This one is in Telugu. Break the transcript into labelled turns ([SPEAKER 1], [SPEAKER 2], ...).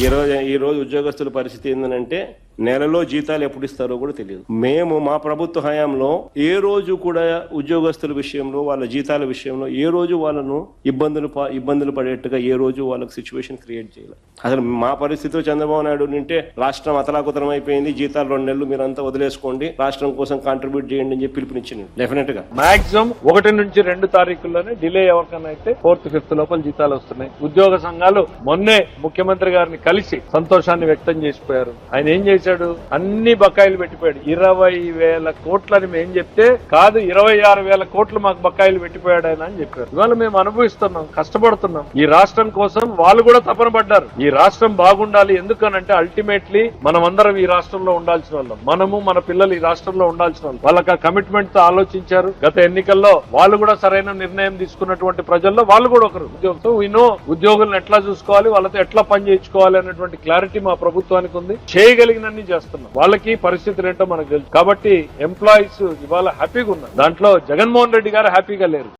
[SPEAKER 1] ఈరోజు ఈరోజు ఉద్యోగస్తుల పరిస్థితి ఏంటంటే నెలలో జీతాలు ఎప్పుడు ఇస్తారో కూడా తెలియదు. మేము మా ప్రభుత్వ హయాంలో ఏ రోజు కూడా ఉద్యోగస్తుల విషయంలో వాళ్ళ జీతాల విషయంలో ఏ రోజు వాళ్ళను ఇబ్బందులు ప- ఇబ్బందులు పడేట్టుగా ఏ రోజు వాళ్ళకి సిచ్యువేషన్ క్రియేట్ చేయాలి. అసలు మా పరిస్థితిలో చంద్రబాబు నాయుడు నింటే రాష్ట్రం అతలాకుతలం అయిపోయింది జీతాలు రెండు నెలలు మీరంతా వదిలేసుకోండి రాష్ట్రం కోసం కాంట్రిబ్యూట్ చేయండి అని చెప్పి పిలుపునిచ్చింది డెఫినెట్గా.
[SPEAKER 2] మాక్సిమం ఒకటి నుంచి రెండు తారీఖుల్లోనే డిలే ఎవరికైనా అయితే ఫోర్త్ ఫిఫ్త్ లోపల జీతాలు వస్తున్నాయి. ఉద్యోగ సంఘాలు మొన్నే ముఖ్యమంత్రి గారిని కలిసి సంతోషాన్ని వ్యక్తం చేసిపోయారు. ఆయన ఏం చేశారు? చేశాడు అన్ని బకాయిలు పెట్టిపోయాడు. ఇరవై వేల కోట్లని మేము చెప్తే కాదు ఇరవై ఆరు వేల కోట్లు మాకు బకాయిలు పెట్టిపోయాడు ఆయన అని చెప్పారు. ఇవాళ మేము అనుభవిస్తున్నాం కష్టపడుతున్నాం. ఈ రాష్ట్రం కోసం వాళ్ళు కూడా తపన పడ్డారు. ఈ రాష్ట్రం బాగుండాలి ఎందుకనంటే అల్టిమేట్లీ మనం అందరం ఈ రాష్ట్రంలో ఉండాల్సిన వాళ్ళం. మనము మన పిల్లలు ఈ రాష్ట్రంలో ఉండాల్సిన వాళ్ళు. వాళ్ళకి ఆ కమిట్మెంట్తో ఆలోచించారు. గత ఎన్నికల్లో వాళ్ళు కూడా సరైన నిర్ణయం తీసుకున్నటువంటి ప్రజల్లో వాళ్ళు కూడా ఒకరు. ఉద్యోగంతో వినో ఉద్యోగులను ఎట్లా చూసుకోవాలి వాళ్ళతో ఎట్లా పని చేయించుకోవాలి అనేటువంటి క్లారిటీ మా ప్రభుత్వానికి ఉంది. చేయగలిగిన అన్ని చేస్తున్నాం. వాళ్ళకి పరిస్థితులు ఏంటో మనకు తెలుసు. కాబట్టి ఎంప్లాయీస్ ఇవాళ హ్యాపీగా ఉన్నారు. దాంట్లో జగన్మోహన్ రెడ్డి గారు హ్యాపీగా లేరు.